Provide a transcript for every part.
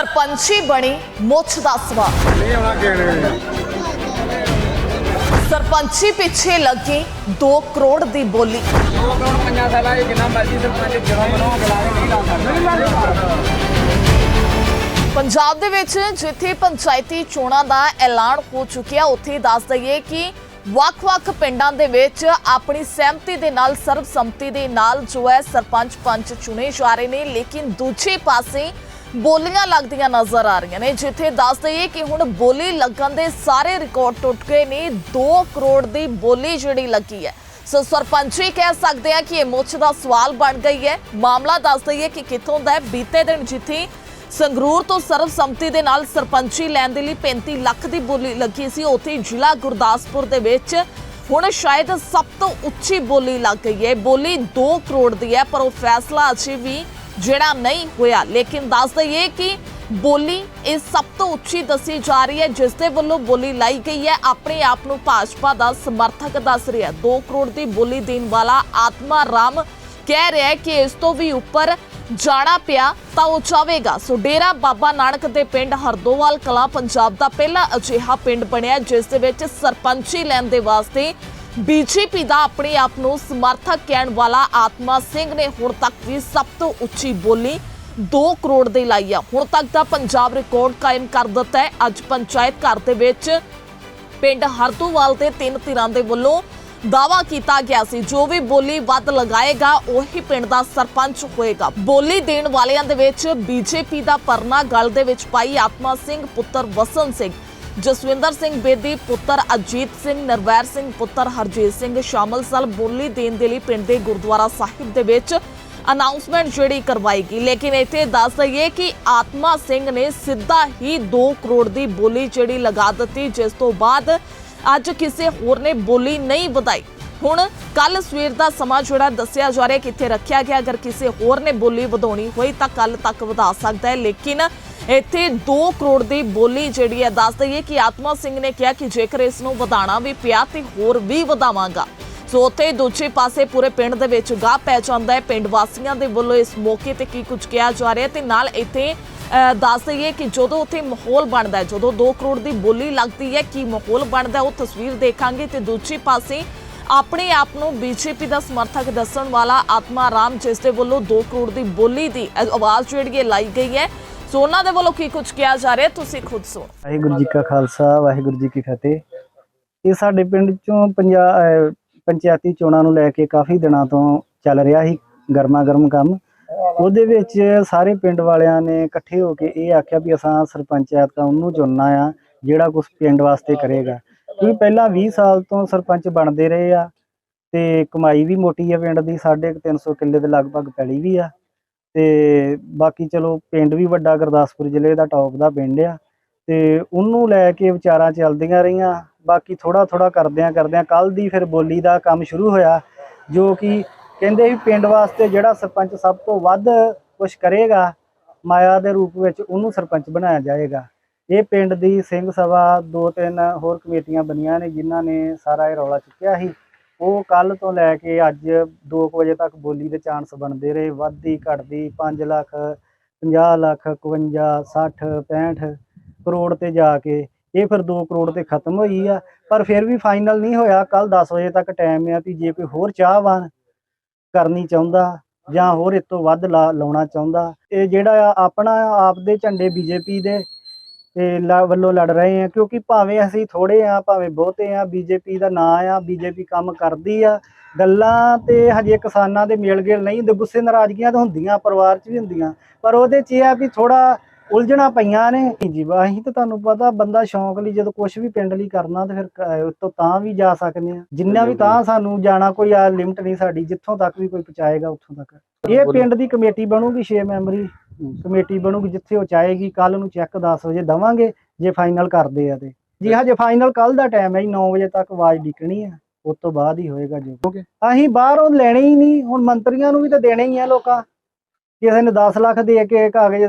ਸਰਪੰਚੀ ਬਣੀ ਮੁੱਛ ਦਾ ਸਵਾਲ। ਨਹੀਂ ਆਉਣਾ ਕਿਹਨੇ ਸਰਪੰਚੀ ਪਿੱਛੇ ਲੱਗੀ 2 ਕਰੋੜ ਦੀ ਬੋਲੀ। ਉਹ ਕੌਣ ਪੰਜਾਂ ਸਾਲਾਂ ਇਹ ਜਿੰਨਾ ਮਰਜ਼ੀ ਸਰਪੰਚ ਜਦੋਂ ਮਨੋਂ ਬੁਲਾਵੇ ਨਹੀਂ ਲਾ ਸਕਦਾ ਪੰਜਾਬ ਦੇ ਵਿੱਚ ਜਿੱਥੇ ਪੰਚਾਇਤੀ ਚੋਣਾਂ ਦਾ ਐਲਾਨ ਹੋ ਚੁੱਕਿਆ, ਉੱਥੇ ਦੱਸ ਦਈਏ ਕਿ ਵੱਖ-ਵੱਖ ਪਿੰਡਾਂ ਦੇ ਵਿੱਚ ਆਪਣੀ ਸਹਿਮਤੀ ਦੇ ਨਾਲ, ਸਰਬਸੰਮਤੀ ਦੇ ਨਾਲ ਜੋ ਹੈ ਸਰਪੰਚ ਪੰਚ ਚੁਣੇ ਜਾ ਰਹੇ ਨੇ, ਲੇਕਿਨ ਦੂਜੇ ਪਾਸੇ ਬੋਲੀਆਂ ਲੱਗਦੀਆਂ ਨਜ਼ਰ ਆ ਰਹੀਆਂ ਨੇ, ਜਿੱਥੇ ਦੱਸ ਦਈਏ ਕਿ ਹੁਣ ਬੋਲੀ ਲੱਗਣ ਦੇ ਸਾਰੇ ਰਿਕਾਰਡ ਟੁੱਟ ਗਏ ਨੇ। 2 ਕਰੋੜ ਦੀ ਬੋਲੀ ਜਿਹੜੀ ਲੱਗੀ ਹੈ। ਸੋ ਸਰਪੰਚੀ ਕਹਿ ਸਕਦੇ ਆ ਕਿ ਇਹ ਮੁੱਛ ਦਾ ਸਵਾਲ ਬਣ ਗਈ ਹੈ। ਮਾਮਲਾ ਦੱਸ ਦਈਏ ਕਿ ਕਿੱਥੋਂ ਦਾ ਹੈ। ਬੀਤੇ ਦਿਨ ਜਿੱਥੇ ਸੰਗਰੂਰ ਤੋਂ ਸਰਬਸੰਮਤੀ ਦੇ ਨਾਲ ਸਰਪੰਚੀ ਲੈਣ ਦੇ ਲਈ 35 ਲੱਖ ਦੀ ਬੋਲੀ ਲੱਗੀ ਸੀ, ਉੱਥੇ ਜ਼ਿਲ੍ਹਾ ਗੁਰਦਾਸਪੁਰ ਦੇ ਵਿੱਚ ਹੁਣ ਸ਼ਾਇਦ ਸਭ ਤੋਂ ਉੱਚੀ ਬੋਲੀ ਲੱਗ ਗਈ ਹੈ। ਬੋਲੀ 2 ਕਰੋੜ ਦੀ ਹੈ, ਪਰ ਉਹ ਫੈਸਲਾ ਅਜੇ ਵੀ ਜਿਹੜਾ ਨਹੀਂ ਹੋਇਆ। ਲੇਕਿਨ ਦੱਸ ਦਈਏ ਕਿ ਬੋਲੀ ਇਹ ਸਭ ਤੋਂ ਉੱਚੀ ਦੱਸੀ ਜਾ ਰਹੀ ਹੈ, ਜਿਸ ਦੇ ਵੱਲੋਂ ਬੋਲੀ ਲਾਈ ਗਈ ਹੈ। ਆਪਣੇ ਆਪ ਨੂੰ ਭਾਜਪਾ ਦਾ ਸਮਰਥਕ ਦੱਸ ਰਿਹਾ 2 ਕਰੋੜ ਦੀ ਬੋਲੀ ਦੇਣ ਵਾਲਾ ਆਤਮਾ ਰਾਮ ਕਹਿ ਰਿਹਾ ਹੈ ਕਿ ਇਸ ਤੋਂ ਵੀ ਉੱਪਰ ਜਾਣਾ ਪਿਆ ਤਾਂ ਉਹ ਚਾਹੇਗਾ ਸੋ ਡੇਰਾ ਬਾਬਾ ਨਾਨਕ ਦੇ ਪਿੰਡ ਹਰਦੋਵਾਲ ਕਲਾਂ ਪੰਜਾਬ ਦਾ ਪਹਿਲਾ ਅਜਿਹਾ ਪਿੰਡ ਬਣਿਆ, ਜਿਸ ਦੇ ਵਿੱਚ ਸਰਪੰਚੀ ਲੈਣ ਦੇ ਵਾਸਤੇ ਬੀਜੇਪੀ ਦਾ ਆਪਣੇ ਆਪ ਨੂੰ ਸਮਰਥਕ ਕਹਿਣ ਵਾਲਾ ਆਤਮਾ ਸਿੰਘ ਨੇ ਹੁਣ ਤੱਕ ਵੀ ਸਭ ਤੋਂ ਉੱਚੀ ਬੋਲੀ 2 ਕਰੋੜ ਦੇ ਲਾਈ ਆ। ਹੁਣ ਤੱਕ ਦਾ ਪੰਜਾਬ ਰਿਕਾਰਡ ਕਾਇਮ ਕਰ ਦਿੱਤਾ ਹੈ। ਅੱਜ ਪੰਚਾਇਤ ਘਰ ਦੇ ਵਿੱਚ ਪਿੰਡ ਹਰਦੂਵਾਲ ਦੇ ਤਿੰਨ ਧਿਰਾਂ ਦੇ ਵੱਲੋਂ ਦਾਵਾ ਕੀਤਾ ਗਿਆ ਸੀ। ਜੋ ਵੀ ਬੋਲੀ ਵੱਧ ਲਗਾਏਗਾ, ਉਹੀ ਪਿੰਡ ਦਾ ਸਰਪੰਚ ਹੋਏਗਾ। ਬੋਲੀ ਦੇਣ ਵਾਲਿਆਂ ਦੇ ਵਿੱਚ ਬੀਜੇਪੀ ਦਾ ਪਰਨਾ ਗਲ ਦੇ ਵਿੱਚ ਪਾਈ ਆਤਮਾ ਸਿੰਘ, ਪੁੱਤਰ ਵਸਨ ਸਿੰਘ। ਜਸਵਿੰਦਰ ਸਿੰਘ ਬੇਦੀ, ਪੁੱਤਰ ਅਜੀਤ ਸਿੰਘ, ਨਰਵੈਰ ਸਿੰਘ, ਪੁੱਤਰ ਹਰਜੀਤ ਸਿੰਘ ਸ਼ਾਮਲ ਸਨ। ਬੋਲੀ ਦੇਣ ਦੇ ਲਈ ਪਿੰਡ ਦੇ ਗੁਰਦੁਆਰਾ ਸਾਹਿਬ ਦੇ ਵਿੱਚ ਅਨਾਉਂਸਮੈਂਟ ਜਿਹੜੀ ਕਰਵਾਈ ਗਈ। ਲੇਕਿਨ ਇੱਥੇ ਦੱਸ ਦਈਏ ਕਿ ਆਤਮਾ ਸਿੰਘ ਨੇ ਸਿੱਧਾ ਹੀ 2 ਕਰੋੜ ਦੀ ਬੋਲੀ ਜਿਹੜੀ ਲਗਾ ਦਿੱਤੀ, ਜਿਸ ਤੋਂ ਬਾਅਦ ਅੱਜ ਕਿਸੇ ਹੋਰ ਨੇ ਬੋਲੀ ਨਹੀਂ ਵਧਾਈ। ਹੁਣ ਕੱਲ ਸਵੇਰ ਦਾ ਸਮਾਂ ਜਿਹੜਾ ਦੱਸਿਆ ਜਾ ਰਿਹਾ, ਕਿੱਥੇ ਰੱਖਿਆ ਗਿਆ। ਅਗਰ ਕਿਸੇ ਹੋਰ ਨੇ ਬੋਲੀ ਵਧਾਉਣੀ ਹੋਈ ਤਾਂ ਕੱਲ ਤੱਕ ਵਧਾ ਸਕਦਾ ਹੈ। ਲੇਕਿਨ ਇੱਥੇ 2 ਕਰੋੜ ਦੀ ਬੋਲੀ ਜਿਹੜੀ ਹੈ, ਦੱਸ ਦਈਏ ਕਿ ਆਤਮਾ ਸਿੰਘ ਨੇ ਕਿਹਾ ਕਿ ਜੇਕਰ ਇਸ ਨੂੰ ਵਧਾਣਾ ਵੀ ਪਿਆ ਤੇ ਹੋਰ ਵੀ ਵਧਾਵਾਂਗਾ। ਸੋ ਉੱਥੇ ਦੂਜੇ ਪਾਸੇ ਪੂਰੇ ਪਿੰਡ ਦੇ ਵਿੱਚ ਗਾਹ ਪੈ ਜਾਂਦਾ ਹੈ। ਪਿੰਡ ਵਾਸੀਆਂ ਦੇ ਵੱਲੋਂ ਇਸ ਮੌਕੇ ਤੇ ਕੀ ਕੁਝ ਕਿਹਾ ਜਾ ਰਿਹਾ ਤੇ ਨਾਲ ਇੱਥੇ ਦੱਸ ਦਈਏ ਕਿ ਜਦੋਂ ਉੱਥੇ ਮਾਹੌਲ ਬਣਦਾ ਜਦੋਂ 2 ਕਰੋੜ ਦੀ ਬੋਲੀ ਲੱਗਦੀ ਹੈ, ਕੀ ਮਾਹੌਲ ਬਣਦਾ ਉਹ ਤਸਵੀਰ ਦੇਖਾਂਗੇ ਤੇ ਦੂਜੇ ਪਾਸੇ ਆਪਣੇ ਆਪ ਨੂੰ ਬੀਜੇਪੀ ਦਾ ਸਮਰਥਕ ਦੱਸਣ ਵਾਲਾ ਆਤਮਾ ਰਾਮ, ਜਿਸ ਦੇ ਵੱਲੋਂ 2 ਕਰੋੜ ਦੀ ਬੋਲੀ ਦੀ ਆਵਾਜ਼ ਜਿਹੜੀ ਹੈ ਲਾਈ ਗਈ ਹੈ। ਸੋ ਉਹਨਾਂ ਦੇ ਵੱਲੋਂ ਕੀ ਕੁਝ ਕਿਹਾ ਜਾ ਰਿਹਾ, ਤੁਸੀਂ ਖੁਦ ਸੁਣੋ। ਵਾਹਿਗੁਰੂ ਜੀ ਕਾ ਖਾਲਸਾ, ਵਾਹਿਗੁਰੂ ਜੀ ਕੀ ਫਤਿਹ। ਇਹ ਸਾਡੇ ਪਿੰਡ ਚੋਂ ਪੰਜਾਬ ਪੰਚਾਇਤੀ ਚੋਣਾਂ ਨੂੰ ਲੈ ਕੇ ਕਾਫੀ ਦਿਨਾਂ ਤੋਂ ਚੱਲ ਰਿਹਾ ਸੀ ਗਰਮਾ ਗਰਮ ਕੰਮ। ਉਹਦੇ ਵਿੱਚ ਸਾਰੇ ਪਿੰਡ ਵਾਲਿਆਂ ਨੇ ਇਕੱਠੇ ਹੋ ਕੇ ਇਹ ਆਖਿਆ ਵੀ ਅਸਾਂ ਸਰਪੰਚ ਐਤਕਾਂ ਉਹਨੂੰ ਚੁਣਨਾ ਆ, ਜਿਹੜਾ ਕੁਝ ਪਿੰਡ ਵਾਸਤੇ ਕਰੇਗਾ। ਕਿਉਂਕਿ ਪਹਿਲਾਂ 20 ਸਾਲ ਤੋਂ ਸਰਪੰਚ ਬਣਦੇ ਰਹੇ ਆ, ਤੇ ਕਮਾਈ ਵੀ ਮੋਟੀ ਆ ਪਿੰਡ ਦੀ, ਸਾਢੇ ਕੁ ਤਿੰਨ ਸੌ ਕਿੱਲੇ ਦੇ ਲਗਭਗ ਪੈਲੀ ਵੀ ਆ। ਤੇ ਬਾਕੀ ਚਲੋ ਪਿੰਡ ਵੀ ਵੱਡਾ ਗੁਰਦਾਸਪੁਰ ਜ਼ਿਲ੍ਹੇ ਦਾ ਟੌਪ ਦਾ ਪਿੰਡ ਆ। ਤੇ ਉਹਨੂੰ ਲੈ ਕੇ ਵਿਚਾਰਾਂ ਚੱਲਦੀਆਂ ਰਹੀਆਂ। ਬਾਕੀ ਥੋੜਾ ਥੋੜਾ ਕਰਦਿਆਂ ਕਰਦਿਆਂ ਕੱਲ ਦੀ ਫਿਰ ਬੋਲੀ ਦਾ ਕੰਮ ਸ਼ੁਰੂ ਹੋਇਆ, ਜੋ ਕਿ ਕਹਿੰਦੇ ਵੀ ਪਿੰਡ ਵਾਸਤੇ ਜਿਹੜਾ ਸਰਪੰਚ ਸਭ ਤੋਂ ਵੱਧ ਕੁਝ ਕਰੇਗਾ, ਮਾਇਆ ਦੇ ਰੂਪ ਵਿੱਚ ਉਹਨੂੰ ਸਰਪੰਚ ਬਣਾਇਆ ਜਾਏਗਾ। ਇਹ ਪਿੰਡ ਦੀ ਸਿੰਘ ਸਭਾ ਦੋ ਤਿੰਨ ਹੋਰ ਕਮੇਟੀਆਂ ਬਣੀਆਂ ਨੇ, ਜਿਨ੍ਹਾਂ ਨੇ ਸਾਰਾ ਇਹ ਰੌਲਾ ਚੁੱਕਿਆ ਸੀ। ਉਹ ਕੱਲ ਤੋਂ ਲੈ ਕੇ ਅੱਜ 2 ਵਜੇ ਤੱਕ ਬੋਲੀ ਦੇ ਚਾਂਸ ਬਣਦੇ ਰਹੇ। ਵੱਧਦੀ, ਘਟਦੀ 5 ਲੱਖ 50 ਲੱਖ 51 60 65 ਕਰੋੜ ਤੇ ਜਾ ਕੇ ਇਹ ਫਿਰ 2 ਕਰੋੜ ਤੇ ਖਤਮ ਹੋਈ ਆ। ਪਰ ਫਿਰ ਵੀ ਫਾਈਨਲ ਨਹੀਂ ਹੋਇਆ। ਕੱਲ 10 ਵਜੇ ਤੱਕ ਟਾਈਮ ਆ ਵੀ ਜੇ ਕੋਈ ਹੋਰ ਚਾਹਵਾਨ ਕਰਨੀ ਚਾਹੁੰਦਾ ਜਾਂ ਹੋਰ ਇਸ ਤੋਂ ਵੱਧ ਲਾ- ਲਾਉਣਾ ਚਾਹੁੰਦਾ, ਇਹ ਜਿਹੜਾ ਆ ਆਪਣਾ ਆਪ ਦੇ ਝੰਡੇ ਬੀਜੇਪੀ ਦੇ ਤੇ ਲ- ਵੱਲੋਂ ਲੜ ਰਹੇ ਆ ਕਿਉਂਕਿ ਭਾਵੇਂ ਅਸੀਂ ਥੋੜੇ ਆ ਭਾਵੇਂ ਬਹੁਤੇ ਆ ਬੀਜੇਪੀ ਦਾ ਨਾਂ ਆ ਬੀਜੇਪੀ ਕੰਮ ਕਰਦੀ ਆ ਗੱਲਾਂ ਤੇ ਹਜੇ ਕਿਸਾਨਾਂ ਦੇ ਮੇਲ ਗੇਲ ਨਹੀਂ ਹੁੰਦੇ ਗੁੱਸੇ ਨਾਰਾਜ਼ਗੀਆਂ ਤਾਂ ਹੁੰਦੀਆਂ ਪਰਿਵਾਰ 'ਚ ਵੀ ਹੁੰਦੀਆਂ ਪਰ ਉਹਦੇ 'ਚ ਇਹ ਆ ਵੀ ਥੋੜਾ ਉਲਝਣਾ ਪਈਆਂ ਨੇ। ਜੀ ਅਸੀਂ ਤਾਂ ਤੁਹਾਨੂੰ ਪਤਾ ਬੰਦਾ ਸ਼ੌਂਕ ਲਈ ਜਦੋਂ ਕੁਝ ਵੀ ਪਿੰਡ ਲਈ ਕਰਨਾ ਤੇ ਫਿਰ ਕ- ਉਸ ਤੋਂ ਤਾਂ ਵੀ ਜਾ ਸਕਦੇ ਆ। ਜਿੰਨਾ ਵੀ ਤਾਂ ਸਾਨੂੰ ਜਾਣਾ ਕੋਈ ਆ ਲਿਮਟ ਨਹੀਂ ਸਾਡੀ ਜਿੱਥੋਂ ਤੱਕ ਵੀ ਕੋਈ ਪਹੁੰਚਾਏਗਾ ਉੱਥੋਂ ਤੱਕ। ਇਹ ਪਿੰਡ ਦੀ ਕਮੇਟੀ ਬਣੂਗੀ 6 ਮੈਂਬਰੀ। ਕਮੇਟੀ ਬਣੂਗੀ ਜਿੱਥੇ ਉਹ ਚਾਹੇਗੀ ਕੱਲ ਨੂੰ ਚੈੱਕ 10 ਵਜੇ ਦਵਾਂਗੇ ਜੇ ਫਾਈਨਲ ਕਰਦੇ ਆ ਤੇ। ਜੀ ਹਜੇ ਫਾਈਨਲ ਕੱਲ ਦਾ ਟਾਈਮ ਹੈ ਜੀ 9 ਵਜੇ ਤੱਕ ਆਵਾਜ਼ ਡਿੱਕਣੀ ਆ ਉਸ ਤੋਂ ਬਾਅਦ ਹੀ ਹੋਏਗਾ ਜੋ। ਅਸੀਂ ਬਾਹਰੋਂ ਲੈਣੇ ਹੀ ਨਹੀਂ ਹੁਣ ਮੰਤਰੀਆਂ ਨੂੰ ਵੀ ਤਾਂ ਦੇਣੇ ਹੀ ਆ ਲੋਕਾਂ। ਕਿਸੇ ਨੇ 10 ਲੱਖ ਦੇ ਕੇ ਕਾਗਜ਼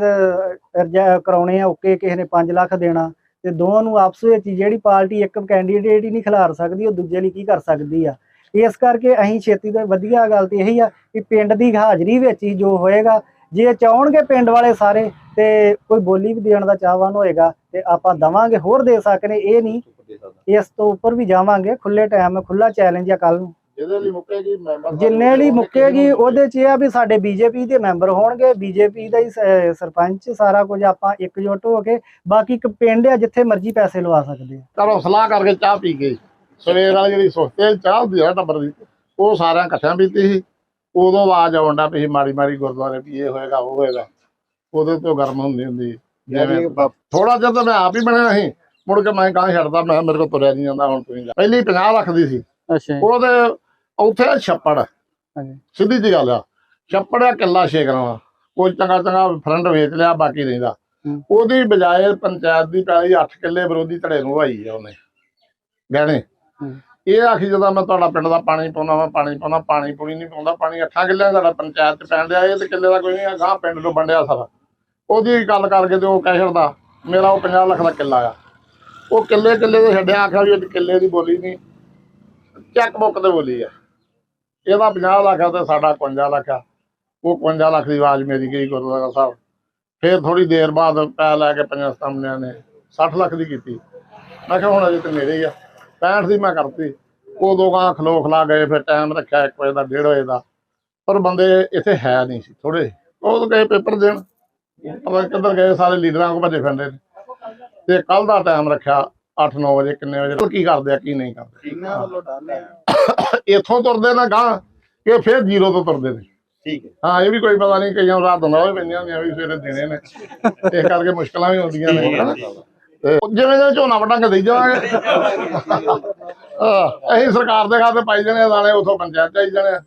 ਕਰਾਉਣੇ ਆ ਓਕੇ ਕਿਸੇ ਨੇ 5 ਲੱਖ ਦੇਣਾ ਤੇ ਦੋਵਾਂ ਨੂੰ ਆਪਸ ਵਿੱਚ ਜਿਹੜੀ ਪਾਰਟੀ ਇੱਕ ਕੈਂਡੀਡੇਟ ਹੀ ਨਹੀਂ ਖਿਲਾਰ ਸਕਦੀ ਉਹ ਦੂਜੇ ਲਈ ਕੀ ਕਰ ਸਕਦੀ ਆ। ਇਸ ਕਰਕੇ ਅਸੀਂ ਛੇਤੀ ਤੋਂ ਵਧੀਆ ਗੱਲ ਤੇ ਇਹੀ ਆ ਕਿ ਪਿੰਡ ਦੀ ਹਾਜ਼ਰੀ ਵਿੱਚ ਹੀ ਜੋ ਹੋਏਗਾ ਜੇ ਚਾਹਣਗੇ ਪਿੰਡ ਵਾਲੇ ਸਾਰੇ ਤੇ ਕੋਈ ਬੋਲੀ ਵੀ ਦੇਣ ਦਾ ਚਾਹਵਾਨ ਹੋਏਗਾ ਤੇ ਆਪਾਂ ਦਵਾਂਗੇ ਹੋਰ ਦੇ ਸਕਨੇ ਇਹ ਨਹੀਂ ਇਸ ਤੋਂ ਉੱਪਰ ਵੀ ਜਾਵਾਂਗੇ ਖੁੱਲੇ ਟਾਈਮ ਖੁੱਲਾ ਚੈਲੰਜ ਆ ਕੱਲ ਨੂੰ। ਜਿਹਦੇ ਲਈ ਮੁੱਕੇਗੀ ਮੈਂਬਰ ਜਿੰਨੇ ਲਈ ਮੁੱਕੇਗੀ ਉਹਦੇ ਚ ਇਹ ਆ ਵੀ ਸਾਡੇ ਬੀਜੇਪੀ ਦੇ ਮੈਂਬਰ ਹੋਣਗੇ ਬੀਜੇਪੀ ਦਾ ਹੀ ਸਰਪੰਚ ਸਾਰਾ ਕੁਝ ਆਪਾਂ ਇਕਜੁੱਟ ਹੋ ਕੇ ਬਾਕੀ ਇੱਕ ਪਿੰਡ ਆ ਜਿੱਥੇ ਮਰਜ਼ੀ ਪੈਸੇ ਲਵਾ ਸਕਦੇ ਆ। ਘਰੋਂ ਸਲਾਹ ਕਰਕੇ ਚਾਹ ਪੀ ਗਏ। ਸਵੇਰ ਵਾਲੀ ਜਿਹੜੀ ਸੁਸਤੇ ਚਾਹ ਹੁੰਦੀ ਆ ਟੱਬਰ ਦੀ ਉਹ ਸਾਰਿਆਂ ਇਕੱਠਿਆਂ ਪੀਤੀ ਸੀ। ਉਦੋਂ ਆਵਾਜ਼ ਆਉਂਦਾ ਸੀ ਮਾੜੀ ਮਾੜੀ ਗੁਰਦੁਆਰੇ ਵੀ ਇਹ ਹੋਏਗਾ ਉਹ ਹੋਏਗਾ। ਉਹਦੇ ਤੋਂ ਗਰਮ ਹੁੰਦੀ ਹੁੰਦੀ ਜਿਵੇਂ ਥੋੜਾ ਜਿਹਾ ਤਾਂ ਮੈਂ ਆਪ ਹੀ ਬਣਿਆ ਸੀ ਮੁੜ ਕੇ ਮੈਂ ਕਾਂ ਛੱਡਦਾ ਮੈਂ ਮੇਰੇ ਕੋਲ ਤੁਰਿਆ ਨਹੀਂ ਜਾਂਦਾ ਹੁਣ ਤੁਸੀਂ। ਪਹਿਲੀ 50 ਰੱਖਦੀ ਸੀ। ਅੱਛਾ ਉਹਦੇ ਉੱਥੇ ਛੱਪੜ। ਹਾਂਜੀ। ਸਿੱਧੀ ਜੀ ਗੱਲ ਆ ਛੱਪੜ ਆ ਕਿੱਲਾ ਛੇਕਣਾ ਵਾ ਕੋਈ ਚੰਗਾ ਚੰਗਾ ਫਰੰਟ ਵੇਚ ਲਿਆ ਬਾਕੀ ਰਹਿੰਦਾ। ਉਹਦੀ ਬਜਾਏ ਪੰਚਾਇਤ ਦੀ ਪੈਲੀ 8 ਕਿੱਲੇ ਵਿਰੋਧੀ ਧੜੇ ਨੂੰ ਵਾਈ ਆ ਉਹਨੇ। ਗਹਿਣੇ। ਇਹ ਆਖੀ ਜਦੋਂ ਮੈਂ ਤੁਹਾਡਾ ਪਿੰਡ ਦਾ ਪਾਣੀ ਪਾਉਣਾ ਮੈਂ ਪਾਣੀ ਪਾਉਣਾ ਪਾਣੀ ਪੂਣੀ ਨਹੀਂ ਪਾਉਂਦਾ, ਪਾਣੀ 8 ਕਿੱਲਿਆਂ ਦਾ ਪੰਚਾਇਤ ਚ ਪੈਣ ਡਿਆ, ਇਹ ਤੇ ਕਿੱਲੇ ਦਾ ਕੋਈ ਨਹੀਂ ਗਾਂ ਪਿੰਡ ਨੂੰ ਵੰਡਿਆ ਸਾਰਾ। ਉਹਦੀ ਗੱਲ ਕਰਕੇ ਤੇ ਉਹ ਕਹਿ ਛੱਡਦਾ, ਮੇਰਾ ਉਹ 50 ਲੱਖ ਦਾ ਕਿੱਲਾ ਆ। ਉਹ ਕਿੱਲੇ ਕਿੱਲੇ ਦੇ ਛੱਡਿਆ, ਆਖਿਆ ਵੀ ਇਹ ਕਿੱਲੇ ਦੀ ਬੋਲੀ ਨਹੀਂ। ਚੈੱਕ ਬੁੱਕ ਤੇ ਬੋਲੀ ਆ। ਇਹਦਾ 50 ਲੱਖ ਆ ਤੇ ਸਾਡਾ 51 ਲੱਖ ਆ। ਉਹ 51 ਲੱਖ ਦੀ ਆਵਾਜ਼ ਮੇਰੀ ਗਈ ਗੁਰਦੁਆਰਾ ਸਾਹਿਬ। ਫਿਰ ਥੋੜੀ ਦੇਰ ਬਾਅਦ ਪੈ ਲੈ ਕੇ ਪੰਜਾਂ ਸਾਹਮਣਿਆਂ ਨੇ 60 ਲੱਖ ਦੀ ਕੀਤੀ। ਮੈਂ ਕਿਹਾ ਹੁਣ ਅਜੇ ਤੇ ਮੇਰੇ ਹੀ ਆ। 65 ਦੀ ਮੈਂ ਕਰਤੀ। ਉਦੋਂ ਗਾਂ ਖਲੋ ਖਲਾ ਗਏ ਫਿਰ ਟਾਈਮ ਰੱਖਿਆ 1 ਵਜੇ ਦਾ 1:30 ਵਜੇ ਦਾ। ਪਰ ਬੰਦੇ ਇੱਥੇ ਹੈ ਨਹੀਂ ਸੀ ਥੋੜੇ ਉਹ ਗਏ ਪੇਪਰ ਦੇਣ। ਪਤਾ ਕਿੱਧਰ ਗਏ ਸਾਰੇ ਲੀਡਰਾਂ ਕੋ ਭੱਜੇ ਫਿਰਦੇ ਨੇ। ਤੇ ਕੱਲ ਦਾ ਟਾਈਮ ਰੱਖਿਆ 8-9 ਵਜੇ ਕਿੰਨੇ ਵਜੇ ਕੀ ਕਰਦੇ ਆ ਕੀ ਨਹੀਂ ਕਰਦੇ। ਇੱਥੋਂ ਤੁਰਦੇ ਨਾ ਗਾਂ ਇਹ ਫਿਰ ਜ਼ੀਰੋ ਤੋਂ ਤੁਰਦੇ ਨੇ। ਠੀਕ ਹੈ। ਹਾਂ ਇਹ ਵੀ ਕੋਈ ਪਤਾ ਨਹੀਂ ਕਈਆਂ ਰਾਤ ਹੁੰਦਾ ਵੀ ਪੈਂਦੀਆਂ ਹੁੰਦੀਆਂ ਵੀ ਸਵੇਰੇ ਦੇਣੇ ਨੇ। ਇਸ ਕਰਕੇ ਮੁਸ਼ਕਲਾਂ ਵੀ ਹੁੰਦੀਆਂ ਨੇ। ਤੇ ਜਿਵੇਂ ਜਿਵੇਂ ਝੋਨਾ ਵਟਾਂਗੇ ਦੇਈ ਜਾਵਾਂਗੇ ਅਸੀਂ ਸਰਕਾਰ ਦੇ ਖਾਤੇ ਪਾਈ ਜਾਣੇ ਦਾਣੇ ਉਥੋਂ ਪੰਚਾਇਤ ਚਾਈ ਜਾਣੇ।